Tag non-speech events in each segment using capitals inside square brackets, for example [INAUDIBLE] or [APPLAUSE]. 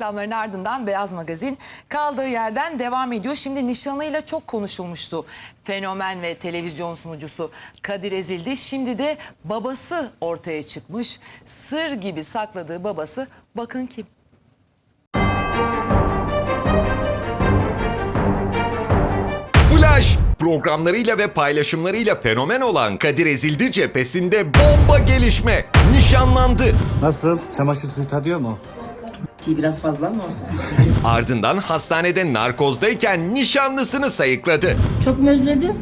Reklamların ardından Beyaz Magazin kaldığı yerden devam ediyor. Şimdi nişanıyla çok konuşulmuştu. Fenomen ve televizyon sunucusu Kadir Ezildi. Şimdi de babası ortaya çıkmış. Sır gibi sakladığı babası bakın kim? Flash programlarıyla ve paylaşımlarıyla fenomen olan Kadir Ezildi cephesinde bomba gelişme. Nişanlandı. Nasıl? Çamaşır suyu tadıyor mu? Ki biraz fazla mı olsa? Ardından hastanede narkozdayken nişanlısını sayıkladı. Çok mu özledin?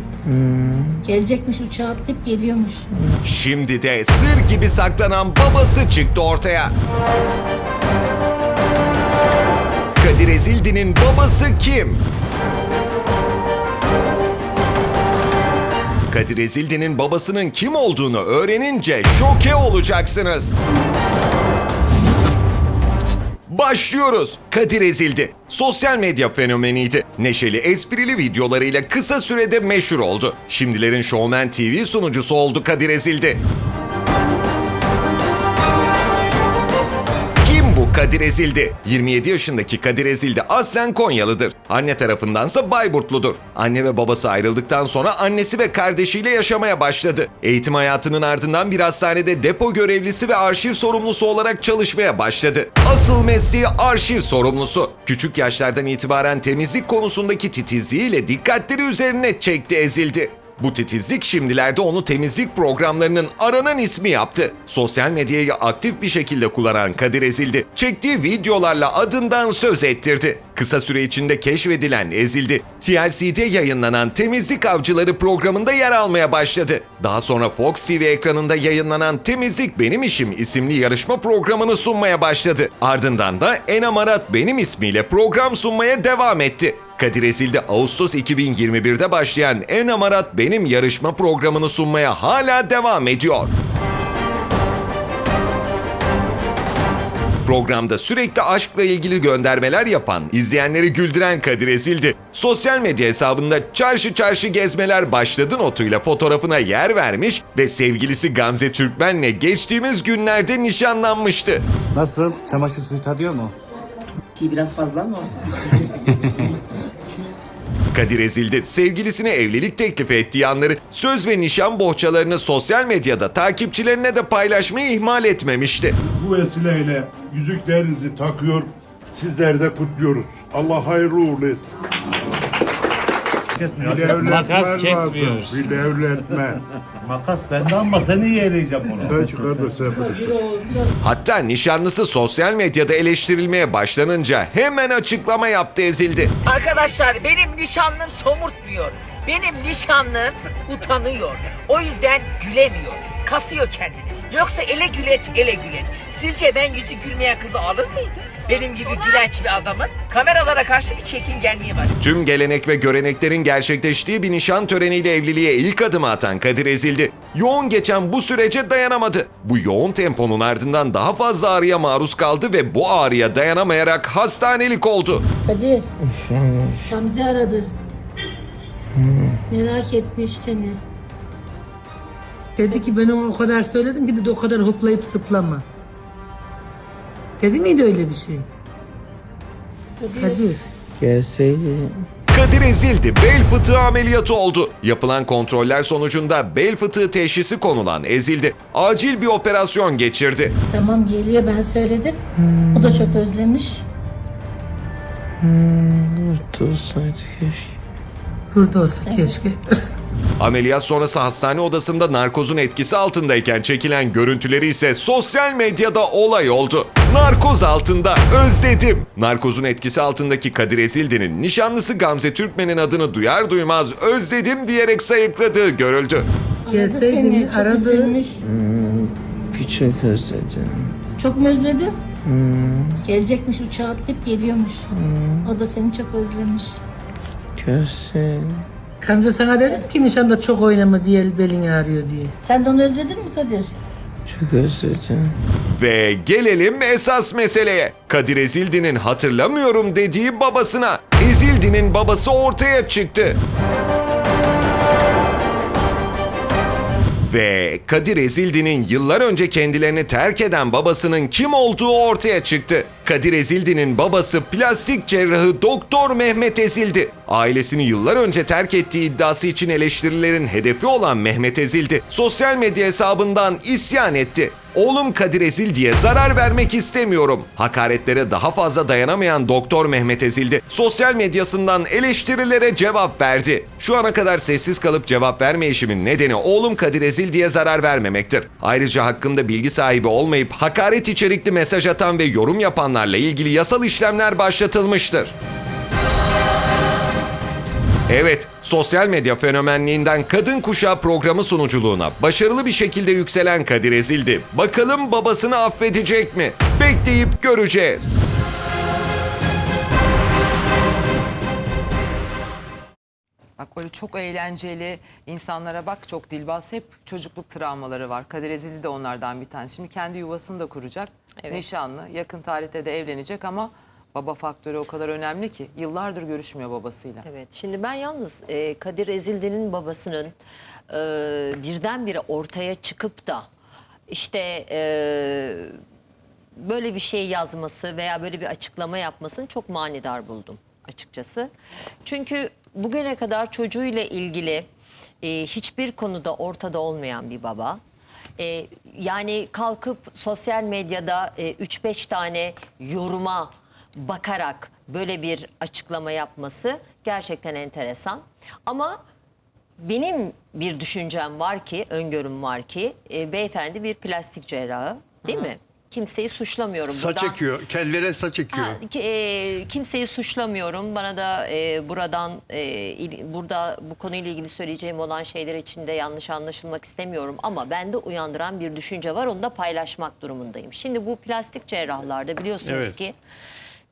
Gelecekmiş uçağa atlayıp geliyormuş. Şimdi de sır gibi saklanan babası çıktı ortaya. Kadir Ezildi'nin babası kim? Kadir Ezildi'nin babasının kim olduğunu öğrenince şoke olacaksınız. Başlıyoruz. Kadir Ezildi. Sosyal medya fenomeniydi. Neşeli, esprili videolarıyla kısa sürede meşhur oldu. Şimdilerin Showman TV sunucusu oldu Kadir Ezildi. Kadir Ezildi? 27 yaşındaki Kadir Ezildi aslen Konyalıdır. Anne tarafındansa Bayburtludur. Anne ve babası ayrıldıktan sonra annesi ve kardeşiyle yaşamaya başladı. Eğitim hayatının ardından bir hastanede depo görevlisi ve arşiv sorumlusu olarak çalışmaya başladı. Asıl mesleği arşiv sorumlusu. Küçük yaşlardan itibaren temizlik konusundaki titizliğiyle dikkatleri üzerine çekti Ezildi. Bu titizlik şimdilerde onu temizlik programlarının aranan ismi yaptı. Sosyal medyayı aktif bir şekilde kullanan Kadir Ezildi, çektiği videolarla adından söz ettirdi. Kısa süre içinde keşfedilen Ezildi, TLC'de yayınlanan Temizlik Avcıları programında yer almaya başladı. Daha sonra Fox TV ekranında yayınlanan Temizlik Benim İşim isimli yarışma programını sunmaya başladı. Ardından da Enamarat Benim ismiyle program sunmaya devam etti. Kadir Ezildi Ağustos 2021'de başlayan En Amarat Benim yarışma programını sunmaya hala devam ediyor. Programda sürekli aşkla ilgili göndermeler yapan, izleyenleri güldüren Kadir Ezildi, sosyal medya hesabında çarşı çarşı gezmeler başladı notuyla fotoğrafına yer vermiş ve sevgilisi Gamze Türkmen'le geçtiğimiz günlerde nişanlanmıştı. Nasıl? Çamaşır suyu tadıyor mu? Ki biraz fazla mı olsa? [LAUGHS] Kadir Ezildi sevgilisine evlilik teklifi ettiği anları söz ve nişan bohçalarını sosyal medyada takipçilerine de paylaşmayı ihmal etmemişti. Bu vesileyle yüzüklerinizi takıyor, sizleri de kutluyoruz. Allah hayırlı uğurlu etsin. Makas kesmiyor. Bilevletme. Makas bende ama seni yiyeleyeceğim bunu. Ben sen. Hatta nişanlısı sosyal medyada eleştirilmeye başlanınca hemen açıklama yaptı Ezildi. Arkadaşlar benim nişanlım somurtmuyor. Benim nişanlım utanıyor. O yüzden gülemiyor. Kasıyor kendini. Yoksa ele güleç ele güleç. Sizce ben yüzü gülmeyen kızı alır mıydım? Benim gibi gülenç bir adamın kameralara karşı bir çekingenliği var. Tüm gelenek ve göreneklerin gerçekleştiği bir nişan töreniyle evliliğe ilk adımı atan Kadir Ezildi. Yoğun geçen bu sürece dayanamadı. Bu yoğun temponun ardından daha fazla ağrıya maruz kaldı ve bu ağrıya dayanamayarak hastanelik oldu. Kadir. Gamze aradı. Merak etmiş seni. Dedi ki ben ona o kadar söyledim ki dedi o kadar hoplayıp zıplama. Dedi miydi öyle bir şey? Kadir. Kadir Ezildi bel fıtığı ameliyatı oldu. Yapılan kontroller sonucunda bel fıtığı teşhisi konulan Ezildi acil bir operasyon geçirdi. Tamam geliyor ben söyledim. O da çok özlemiş. Burada olsa keşke. [LAUGHS] Ameliyat sonrası hastane odasında narkozun etkisi altındayken çekilen görüntüleri ise sosyal medyada olay oldu. Narkoz altında özledim. Narkozun etkisi altındaki Kadir Ezildi'nin nişanlısı Gamze Türkmen'in adını duyar duymaz özledim diyerek sayıkladığı görüldü. Gelseydin, aradı. üzülmüş. Küçük özledim. Çok mu özledin? Gelecekmiş uçağa atlayıp geliyormuş. O da seni çok özlemiş. Görsün. Kamca sana dedim ki nişanda çok oynama bir el belin ağrıyor diye. Sen de onu özledin mi Kadir? Çok özledim. Ve gelelim esas meseleye. Kadir Ezildi'nin hatırlamıyorum dediği babasına. Ezildi'nin babası ortaya çıktı. Ve Kadir Ezildi'nin yıllar önce kendilerini terk eden babasının kim olduğu ortaya çıktı. Kadir Ezildi'nin babası plastik cerrahı Doktor Mehmet Ezildi. Ailesini yıllar önce terk ettiği iddiası için eleştirilerin hedefi olan Mehmet Ezildi, sosyal medya hesabından isyan etti. Oğlum Kadir Ezildi'ye zarar vermek istemiyorum. Hakaretlere daha fazla dayanamayan Doktor Mehmet Ezildi, sosyal medyasından eleştirilere cevap verdi. Şu ana kadar sessiz kalıp cevap vermeyişimin nedeni oğlum Kadir Ezildi'ye zarar vermemektir. Ayrıca hakkında bilgi sahibi olmayıp hakaret içerikli mesaj atan ve yorum yapanlarla ilgili yasal işlemler başlatılmıştır. Evet, sosyal medya fenomenliğinden kadın kuşağı programı sunuculuğuna başarılı bir şekilde yükselen Kadir Ezildi. Bakalım babasını affedecek mi? Bekleyip göreceğiz. Bak böyle çok eğlenceli insanlara bak çok dilbaz hep çocukluk travmaları var. Kadir Ezildi de onlardan bir tanesi. Şimdi kendi yuvasını da kuracak. Nişanlı yakın tarihte de evlenecek ama baba faktörü o kadar önemli ki yıllardır görüşmüyor babasıyla. Evet. Şimdi ben yalnız e, Kadir Ezildi'nin babasının e, birdenbire ortaya çıkıp da işte e, böyle bir şey yazması veya böyle bir açıklama yapmasını çok manidar buldum açıkçası. Çünkü bugüne kadar çocuğuyla ilgili e, hiçbir konuda ortada olmayan bir baba. E, yani kalkıp sosyal medyada e, 3-5 tane yoruma bakarak böyle bir açıklama yapması gerçekten enteresan. Ama benim bir düşüncem var ki, öngörüm var ki e, beyefendi bir plastik cerrahı değil mi? Kimseyi suçlamıyorum. Saç Buradan- ekiyor. Kellere saç ekiyor. Ha, e, kimseyi suçlamıyorum. Bana da e, buradan e, il- burada bu konuyla ilgili söyleyeceğim olan şeyler için de yanlış anlaşılmak istemiyorum ama bende uyandıran bir düşünce var. Onu da paylaşmak durumundayım. Şimdi bu plastik cerrahlarda biliyorsunuz Evet. ki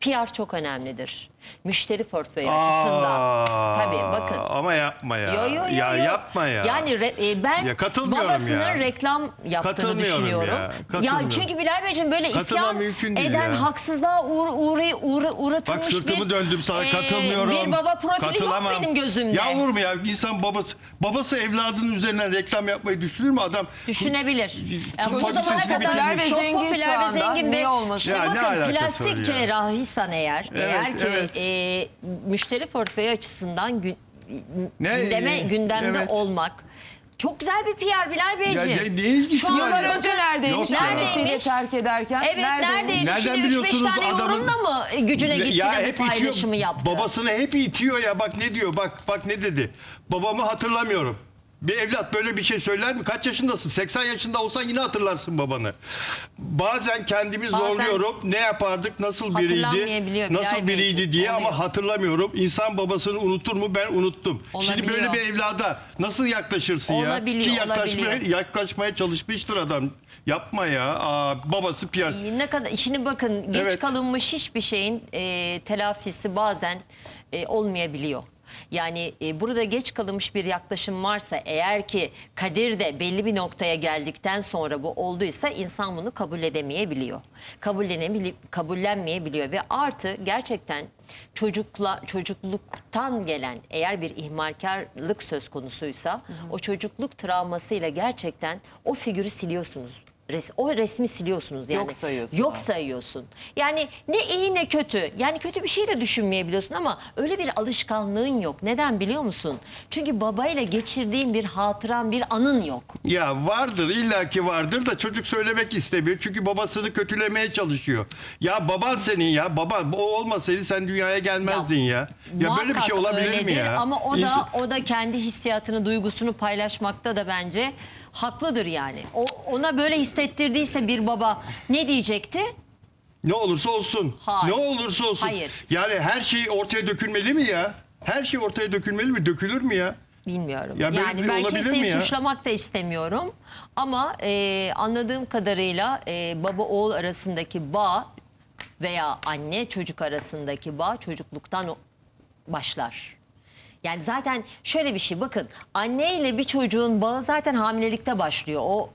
PR çok önemlidir. Müşteri portföyü Aa, açısından. Tabii bakın. Ama yapma ya. Yo, yo, yo, ya yo. yapma ya. Yani re- e, ben Ya katılmıyorum babasının ya. reklam yaptığını düşünüyorum. ya, Ya, çünkü Bilal Beyciğim böyle Katılmam isyan eden ya. haksızlığa uğra, uğra, uğra, uğratılmış Bak sırtımı bir döndüm sana e, katılmıyorum. bir baba profili Katılamam. yok benim gözümde. Ya olur mu ya? İnsan babası babası evladının üzerinden reklam yapmayı düşünür mü adam? Düşünebilir. Tıp bu zamana kadar ve çok zengin şu anda. zengin Niye olmasın? İşte Ya ne bakın plastik ya? cerrahıysan eğer Evet, eğer ki evet. E, müşteri portföyü açısından gün, Ne? gündeme gündemde Evet. olmak çok güzel bir PR Bilal Beyciğim. Ya ne- ne ilgisi Şu var Yıllar ya? önce neredeymiş Yok ya. annesiyle Neredeymiş? terk ederken? Evet neredeymiş? Nereden Şimdi 3-5 biliyorsunuz tane adamın- yorumla mı gücüne gitti ya de bu hep paylaşımı itiyor. yaptı? Babasını hep itiyor ya. Bak ne diyor. Bak bak ne dedi. Babamı hatırlamıyorum. Bir evlat böyle bir şey söyler mi? Kaç yaşındasın? 80 yaşında olsan yine hatırlarsın babanı. Bazen kendimi Bazen zorluyorum. Ne yapardık? Nasıl biriydi? Bilal Nasıl biriydi Beyciğim, diye oluyor. ama hatırlamıyorum. İnsan babasını unutur mu? Ben unuttum. Şimdi böyle bir evlada nasıl yaklaşırsın ya? Olabiliyor, Ki yaklaşmaya, olabiliyor. yaklaşmaya çalışmıştır adam. Yapma ya. Aa, babası piyan. Ne kadar şimdi bakın geç Evet. kalınmış hiçbir şeyin e, telafisi bazen e, olmayabiliyor. Yani e, burada geç kalınmış bir yaklaşım varsa eğer ki Kadir de belli bir noktaya geldikten sonra bu olduysa insan bunu kabul edemeyebiliyor. Kabullenebili- kabullenmeyebiliyor ve artı gerçekten çocukla çocukluktan gelen eğer bir ihmalkarlık söz konusuysa o çocukluk travmasıyla gerçekten o figürü siliyorsunuz. Res, o resmi siliyorsunuz yani. Yok sayıyorsun Yok artık. sayıyorsun. Yani ne iyi ne kötü. Yani kötü bir şey de düşünmeyebiliyorsun ama öyle bir alışkanlığın yok. Neden biliyor musun? Çünkü babayla geçirdiğin bir hatıran, bir anın yok. Ya vardır illaki vardır da çocuk söylemek istemiyor. Çünkü babasını kötülemeye çalışıyor. Ya baban senin ya baban o olmasaydı sen dünyaya gelmezdin ya. Ya, böyle bir şey olabilir mi öyledir ya? Ama o da İnsan- o da kendi hissiyatını, duygusunu paylaşmakta da bence haklıdır yani. O ona böyle hissettirdiyse bir baba ne diyecekti? ne olursa olsun. Hayır. Ne olursa olsun. Hayır. Yani her şey ortaya dökülmeli mi ya? Her şey ortaya dökülmeli mi? Dökülür mü ya? Bilmiyorum. Ya yani ben kimseyi suçlamak da istemiyorum. Ama e, anladığım kadarıyla e, baba oğul arasındaki bağ veya anne çocuk arasındaki bağ çocukluktan başlar. Yani zaten şöyle bir şey bakın anne ile bir çocuğun bağı zaten hamilelikte başlıyor. O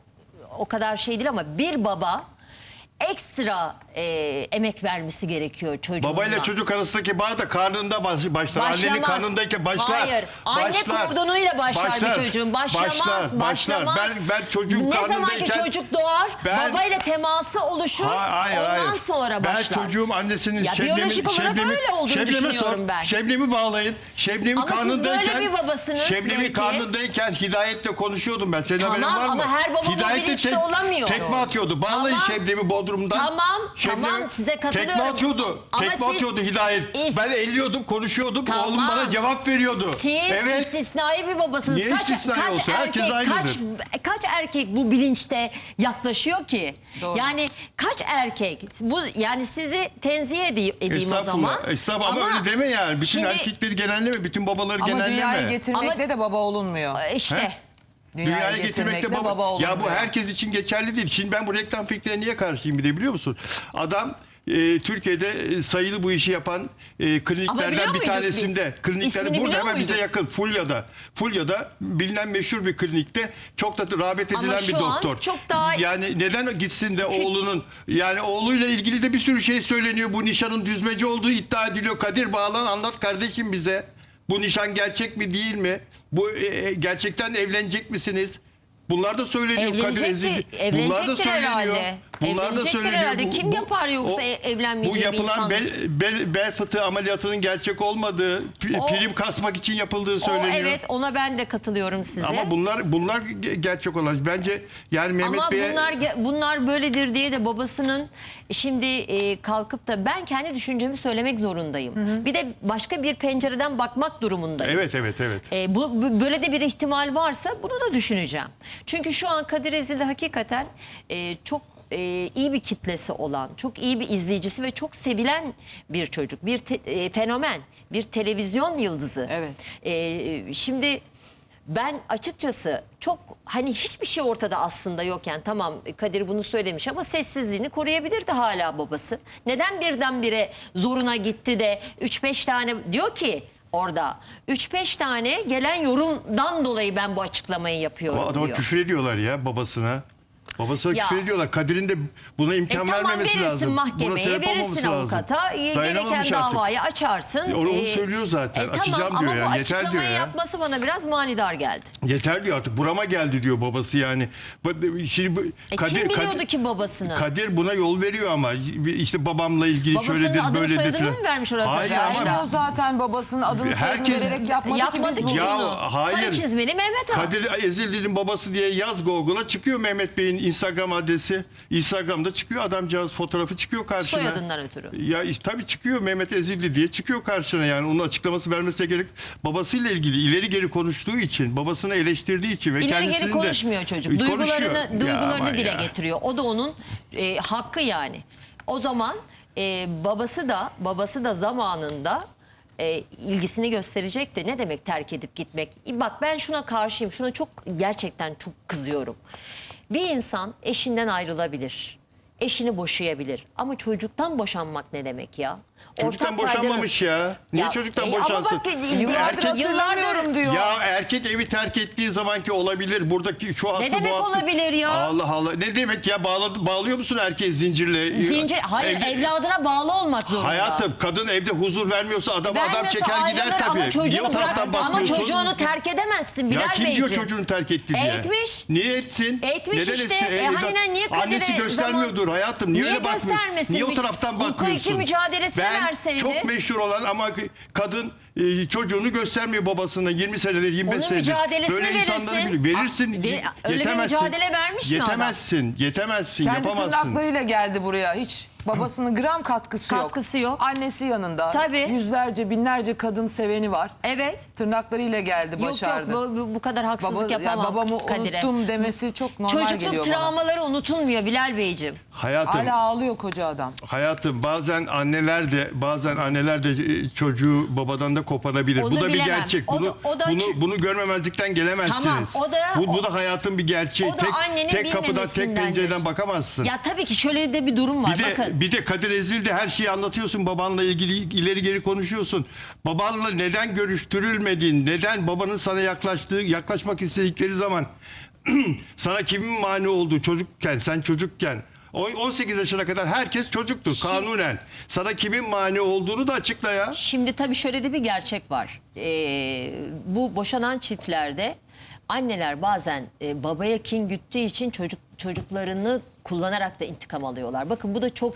o kadar şey değil ama bir baba ekstra e, emek vermesi gerekiyor çocuğuna. Babayla çocuk arasındaki bağ da karnında baş- başlar. Annenin Başlamaz. karnındayken başlar. Hayır. Anne Başlar. kordonuyla başlar, bir çocuğun. Başlamaz, Başlar. başlar. başlamaz. Ben, ben çocuğum ne karnındayken... zaman ki çocuk doğar, Ben- babayla teması oluşur. Ha- hayır, ondan hayır. sonra ben başlar. çocuğum annesinin Ya biyolojik olarak öyle olduğunu düşünüyorum ben. Şebnem'i bağlayın. Şebnem'i Ama siz karnındayken. böyle bir babasınız Şebnem'i belki. karnındayken Hidayetle konuşuyordum ben. Senin Tamam, haberin var mı? ama her baba bu Hidayetle bilinçte olamıyor. Tekme atıyordu. Bağlayın Tamam. Şebnem'i Bodrum'dan. Tamam, tamam, size katılıyorum. Tekme atıyordu. Ama tekme siz- atıyordu Hidayet. İs- Ben elliyordum, konuşuyordum. Tamam. Oğlum bana cevap veriyordu. Siz evet. istisnai bir babasınız. Niye istisnai olsun? Herkes. Kaç, kaç erkek bu bilinçte yaklaşıyor ki? Doğru. Yani kaç erkek? Bu yani sizi tenzih edeyim, edeyim o zaman. Estağfurullah. Estağfurullah ama, öyle deme yani. Bütün şimdi- erkekleri genelleme, bütün babaları Ama genelleme. dünyayı getirmekle Ama- de baba olunmuyor. İşte. He? Dünyayı, Dünyaya getirmekle getirmekte baba, olunmuyor. Ya bu herkes için geçerli değil. Şimdi ben bu reklam fikrine niye karşıyım bir de biliyor musun? Adam e, Türkiye'de e, sayılı bu işi yapan e, Ama kliniklerden bir tanesinde. biz? Klinikler İsmini burada hemen bize muyduk? yakın. Fulya'da. Fulya'da bilinen meşhur bir klinikte çok da rağbet Ama edilen bir şu an doktor. çok daha- Yani neden gitsin de oğlunun yani oğluyla ilgili de bir sürü şey söyleniyor. Bu nişanın düzmece olduğu iddia ediliyor. Kadir Bağlan anlat kardeşim bize. Bu nişan gerçek mi değil mi? Bu e, gerçekten evlenecek misiniz? Bunlar da söyleniyor Kadir Evlenecektir, Ezildi. Bunlar da evlenecektir söyleniyor. herhalde. Bunlar da Evlenecektir söyleniyor. herhalde. Kim yapar yoksa e- evlenmeyeceği Bu bir yapılan insan? bel, bel, bel fıtığı ameliyatının gerçek olmadığı, pri- O- prim kasmak için yapıldığı O söyleniyor. evet ona ben de katılıyorum size. Ama bunlar bunlar ge- gerçek olan. Bence yani Mehmet Ama Bey'e bunlar ge- bunlar böyledir diye de babasının şimdi e, kalkıp da ben kendi düşüncemi söylemek zorundayım. Bir de başka bir pencereden bakmak durumundayım. Evet evet evet. E, bu, bu- böyle de bir ihtimal varsa bunu da düşüneceğim. Çünkü şu an Kadir Ezildi hakikaten e, çok e, iyi bir kitlesi olan, çok iyi bir izleyicisi ve çok sevilen bir çocuk, bir te- e, fenomen, bir televizyon yıldızı. Evet. E, şimdi ben açıkçası çok hani hiçbir şey ortada aslında yokken tamam Kadir bunu söylemiş ama sessizliğini koruyabilirdi hala babası. Neden birdenbire zoruna gitti de 3-5 tane diyor ki orada 3-5 tane gelen yorumdan dolayı ben bu açıklamayı yapıyorum Ama adama diyor. küfür ediyorlar ya babasına. Babasına Ya. küfür ediyorlar. Kadir'in de buna E imkan tamam vermemesi verirsin lazım. Buna mahkemeye, sebep verirsin olmaması lazım. avukata, e, gereken artık. davayı açarsın. E, onu- onu E, söylüyor zaten. Açacağım tamam, diyor ama yani, bu yeter açıklamayı diyor ya. yapması bana biraz manidar geldi. Yeter diyor artık burama geldi diyor babası yani. Bu- Şimdi bu- E Kadir, kim biliyordu Kadir, ki babasını? Kadir buna yol veriyor ama işte babamla ilgili Babasının şöyledir adını böyledir soyadını falan. mı vermiş orada? Hayır ama Yani o zaten babasının adını soyadını Herkes- vererek yapmadı, Yapmadı ki ki biz Ya bunu. bunu. hayır. Sarı çizmeli Mehmet abi. Kadir Ezildi'nin babası diye yaz Google'a çıkıyor Mehmet Bey'in Instagram adresi. Instagram'da çıkıyor adamcağız fotoğrafı çıkıyor karşına. Soyadından ötürü. Ya işte tabii çıkıyor Mehmet Ezildi diye çıkıyor karşına yani onun açıklaması vermesine gerek. Babasıyla ilgili ileri geri konuştuğu için, babasını eleştirdiği için ve İleri geri de konuşmuyor çocuk. Duygularını, duygularını dile ya. getiriyor. O da onun e, hakkı yani. O zaman e, babası da babası da zamanında e, ilgisini gösterecekti. Ne demek terk edip gitmek? E, Bak ben şuna karşıyım. Şuna çok gerçekten çok kızıyorum. Bir insan eşinden ayrılabilir. Eşini boşayabilir. Ama çocuktan boşanmak ne demek ya? Çocuktan boşanmamış ya. Niye Ya, çocuktan e, ama boşansın? bak, e, Yıllardır Erkek- hatırlamıyorum diyor. Ya erkek evi terk ettiği zamanki olabilir. Buradaki şu haklı demek bu olabilir ya? Allah Allah. Ne demek ya bağladı, bağlıyor musun erkeği zincirle? Zincir, hayır Evde- evladına bağlı olmak zorunda. Hayatım kadın evde huzur vermiyorsa adam adam Vermiyorsa çeker gider tabii. Ama Niye çocuğunu, o taraftan bırak, ama bakmıyorsun? çocuğunu terk edemezsin Bilal ya kim Beyciğim. diyor çocuğunu terk etti diye? Etmiş. Niye etsin? Etmiş işte. etsin? E, evlat- hani niye Kadir'e Annesi göstermiyordur zaman- hayatım. Niye, Niye öyle bakmıyorsun? göstermesin? Niye o Bir taraftan hukuki bakmıyorsun? mücadelesine ben verseydi. çok meşhur olan ama kadın e, çocuğunu göstermiyor babasına 20 senedir 25 Onun senedir. mücadelesini Böyle insanları verirsin. biliyor. Verirsin. Aa, ve- öyle bir yetemezsin. mücadele vermiş mi adam? Yetemezsin. Yetemezsin. Kendi yapamazsın. tırnaklarıyla geldi buraya. Hiç babasının gram katkısı, Katkısı yok. Annesi yanında. Tabii. Yüzlerce binlerce kadın seveni var. Evet. Tırnaklarıyla geldi başardı. Yok yok bu, bu kadar haksızlık Baba, ya yapamam babamı Kadir'e. unuttum demesi çok normal Çocukluk geliyor bana. travmaları unutulmuyor Bilal Beyciğim. Hayatım. Hala ağlıyor koca adam. Hayatım bazen anneler de bazen anneler de e, çocuğu babadan da koparabilir. Onu bu da bir bilemem. gerçek. O da- Bunu o da bunu bunu görmemezlikten gelemezsiniz. Tamam, o da- bu, bu da hayatın bir gerçeği. o da tek annenin tek kapıdan tek bilmemesindendir. pencereden bakamazsın. Ya tabii ki şöyle de bir durum var. bir de Bakın. Bir de Kadir Ezil'de her şeyi anlatıyorsun. Babanla ilgili ileri geri konuşuyorsun. Babanla neden görüştürülmedin? Neden babanın sana yaklaştığı yaklaşmak istedikleri zaman [CLEARS THROAT] sana kimin mani olduğu çocukken sen çocukken O 18 yaşına kadar herkes çocuktur kanunen. Sana kimin mani olduğunu da açıkla ya. Şimdi tabii şöyle de bir gerçek var. Ee, bu boşanan çiftlerde anneler bazen e, babaya kin güttüğü için çocuk çocuklarını kullanarak da intikam alıyorlar. Bakın bu da çok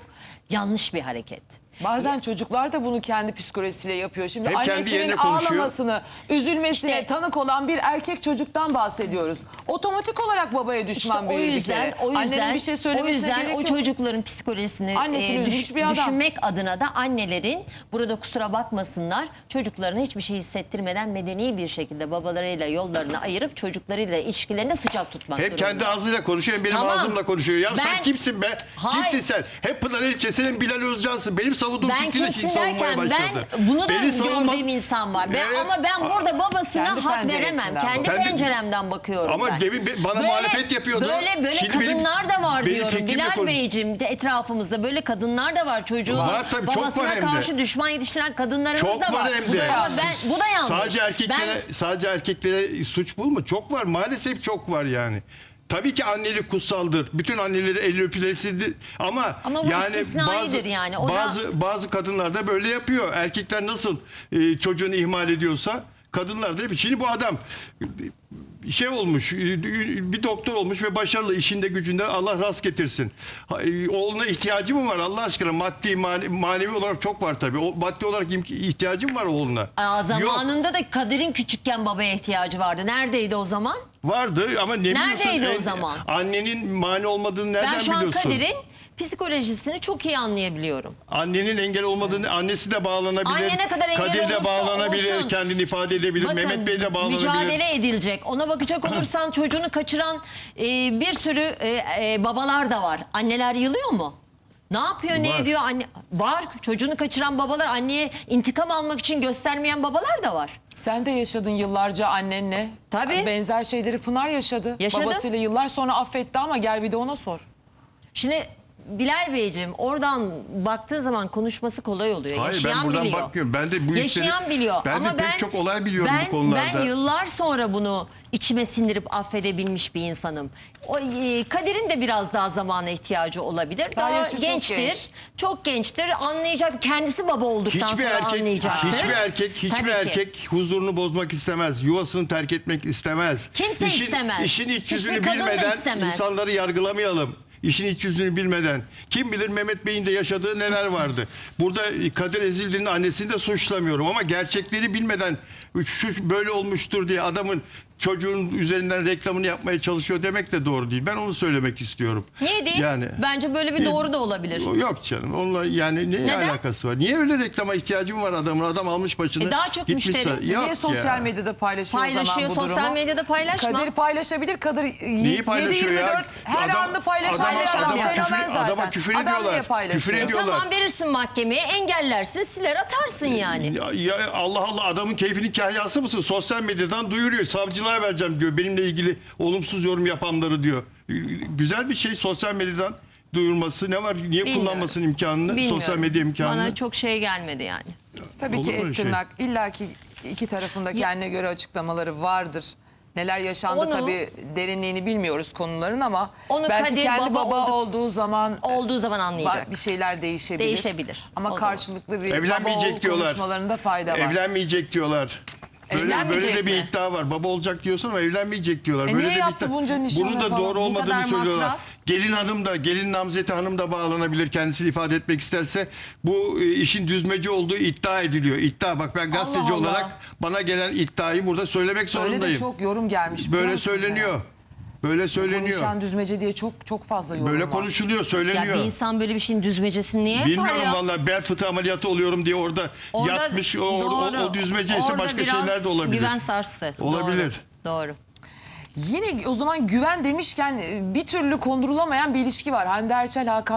yanlış bir hareket. Bazen çocuklar da bunu kendi psikolojisiyle yapıyor. Şimdi Hep kendi annesinin yerine konuşuyor. ağlamasını, üzülmesine İşte- tanık olan bir erkek çocuktan bahsediyoruz. Otomatik olarak babaya düşman İşte o bir, bir yüzden, kere. o yüzden, Annenin bir şey o söylemesine yüzden gerek o yok. çocukların psikolojisini Annesini e, düş- üzmüş bir adam. düşünmek adına da annelerin burada kusura bakmasınlar çocuklarına hiçbir şey hissettirmeden medeni bir şekilde babalarıyla yollarını ayırıp çocuklarıyla ilişkilerini sıcak tutmak Hep durumunda. kendi ağzıyla konuşuyor hem benim Tamam. ağzımla konuşuyor. Ya sen Ben- kimsin be? Hayır. Kimsin sen? Hep Pınar Elçe, senin Bilal Özcan'sın. Benim savunduğum Ben fikri de kimsin savunmaya derken başladı. ben bunu da Beni savunmaz- gördüğüm insan var. Ben, Evet. ama ben burada babasına Kendi hak penceresinden veremem. Kendi, Kendi- penceremden bakıyorum Ama ben. demin be- bana muhalefet yapıyordu. Böyle böyle Şimdi benim- kadınlar da var benim diyorum. fikrimle Bilal konuş- Beyciğim de etrafımızda böyle kadınlar da var. Çocuğu Var tabii, çok babasına var hem de. karşı düşman yetiştiren kadınlarımız Çok da var. var hem de. Ama ben, bu da yanlış. Sadece erkeklere Ben- sadece erkeklere suç bulma. Çok var. Maalesef çok var yani. Tabii ki annelik kutsaldır. Bütün anneleri el öpülesidir. Ama, Ama bu yani bazı, yani. O da- bazı bazı kadınlar da böyle yapıyor. Erkekler nasıl e, çocuğunu ihmal ediyorsa kadınlar da yapıyor. Şimdi bu adam şey olmuş, e, bir doktor olmuş ve başarılı işinde gücünde Allah rast getirsin. E, Oğluna ihtiyacı mı var Allah aşkına? Maddi, mane- manevi olarak çok var tabii. O, maddi olarak imk- ihtiyacı mı var oğluna? Aa, Yok. zamanında da Kadir'in küçükken babaya ihtiyacı vardı. Neredeydi o zaman? Vardı ama ne biliyorsun? Neredeydi o zaman? Annenin mani olmadığını nereden ben şu an biliyorsun? Kadir'in psikolojisini çok iyi anlayabiliyorum. Annenin engel olmadığını, annesi de bağlanabilir. Anne ne kadar engel Kadir de olursa bağlanabilir, olsun. kendini ifade edebilir. Bakın, Mehmet Bey de bağlanabilir. mücadele edilecek. Ona bakacak [CLEARS THROAT] olursan çocuğunu kaçıran e, bir sürü e, e, babalar da var. Anneler yılıyor mu? Ne yapıyor, ne Var. ediyor? Anne, var. Çocuğunu kaçıran babalar, anneye intikam almak için göstermeyen babalar da var. Sen de yaşadın yıllarca annenle. Tabii. Benzer şeyleri Pınar yaşadı. Yaşadım. Babasıyla yıllar sonra affetti ama gel bir de ona sor. Şimdi Bilal Beyciğim oradan baktığı zaman konuşması kolay oluyor. Hayır, ben Yaşayan buradan biliyor. bakmıyorum. Ben de bu Yaşayan işleri- biliyor. ben de Ama pek çok olay biliyorum bu ben, konularda. Ben yıllar sonra bunu içime sindirip affedebilmiş bir insanım. O, e, Kadir'in de biraz daha zamana ihtiyacı olabilir. Daha Daha, yaşı çok gençtir. genç. Çok gençtir. Anlayacak. Kendisi baba olduktan Hiçbir sonra erkek, anlayacaktır. hiçbir erkek, hiçbir Tabii ki. erkek huzurunu bozmak istemez. Yuvasını terk etmek istemez. Kimse istemez. İşin iç yüzünü bilmeden insanları yargılamayalım. İşin iç yüzünü bilmeden. Kim bilir Mehmet Bey'in de yaşadığı neler vardı. Burada Kadir Ezildi'nin annesini de suçlamıyorum ama gerçekleri bilmeden şu böyle olmuştur diye adamın çocuğun üzerinden reklamını yapmaya çalışıyor demek de doğru değil. Ben onu söylemek istiyorum. Niye değil? Yani Bence böyle bir doğru da olabilir. Yok canım. Onunla yani ne Neden? alakası var? Niye öyle reklama ihtiyacım var adamın? Adam almış başını. E daha çok gitmiş müşteri. Yok Niye sosyal ya. medyada paylaşıyor, o zaman Paylaşıyor, bu sosyal durumu? medyada paylaşma. Kadir paylaşabilir. Kadir Neyi paylaşıyor 7-24 ya? her Adam- anını paylaşan bir adam. adama Fenomen küfür- zaten. adama küfür Adam ediyorlar. niye paylaşıyor? Küfür ediyor. diyorlar. Tamam verirsin mahkemeye engellersin siler atarsın yani. Ya, ya Allah Allah adamın keyfinin kahyası mısın? Sosyal medyadan duyuruyor. Savcılığa vereceğim diyor. Benimle ilgili olumsuz yorum yapanları diyor. Güzel bir şey sosyal medyadan duyurması. Ne var? Niye Bilmiyorum. kullanmasın imkanını? Bilmiyorum. Sosyal medya imkanını. Bana çok şey gelmedi yani. Tabii Olur ki et şey? tırnak. İlla ki iki tarafında kendine göre açıklamaları vardır. Neler yaşandı Onu- tabii derinliğini bilmiyoruz konuların ama Onu belki Kadir kendi baba baba, olduk- olduğu zaman Olduğu zaman anlayacak. bir şeyler değişebilir. Değişebilir. Ama O zaman. karşılıklı bir baba oğul Evlenmeyecek diyorlar. konuşmalarında fayda var. Evlenmeyecek diyorlar. Böyle, böyle de bir mi? iddia var. Baba olacak diyorsun ama evlenmeyecek diyorlar. E böyle niye de yaptı iddia- bunca nişanı Bunun da falan? doğru olmadığını söylüyorlar. masraf. Gelin hanım da, gelin namzeti hanım da bağlanabilir kendisini ifade etmek isterse. Bu e, işin düzmece olduğu iddia ediliyor. İddia bak ben gazeteci Allah Allah. olarak bana gelen iddiayı burada söylemek Öyle zorundayım. de çok yorum gelmiş. Böyle söyleniyor. ya? Böyle söyleniyor. nişan düzmece diye çok çok fazla yorum Böyle var. konuşuluyor, Ya söyleniyor. bir insan böyle bir şeyin düzmecesini niye yapar Bilmiyorum ya? vallahi bel fıtığı ameliyatı oluyorum diye orada, Orada yatmış o, o, doğru. o düzmece ise Orada başka biraz şeyler de olabilir. Güven sarstı. Olabilir. Doğru. Doğru. Yine o zaman güven demişken bir türlü kondurulamayan bir ilişki var. Hande Erçel Hakan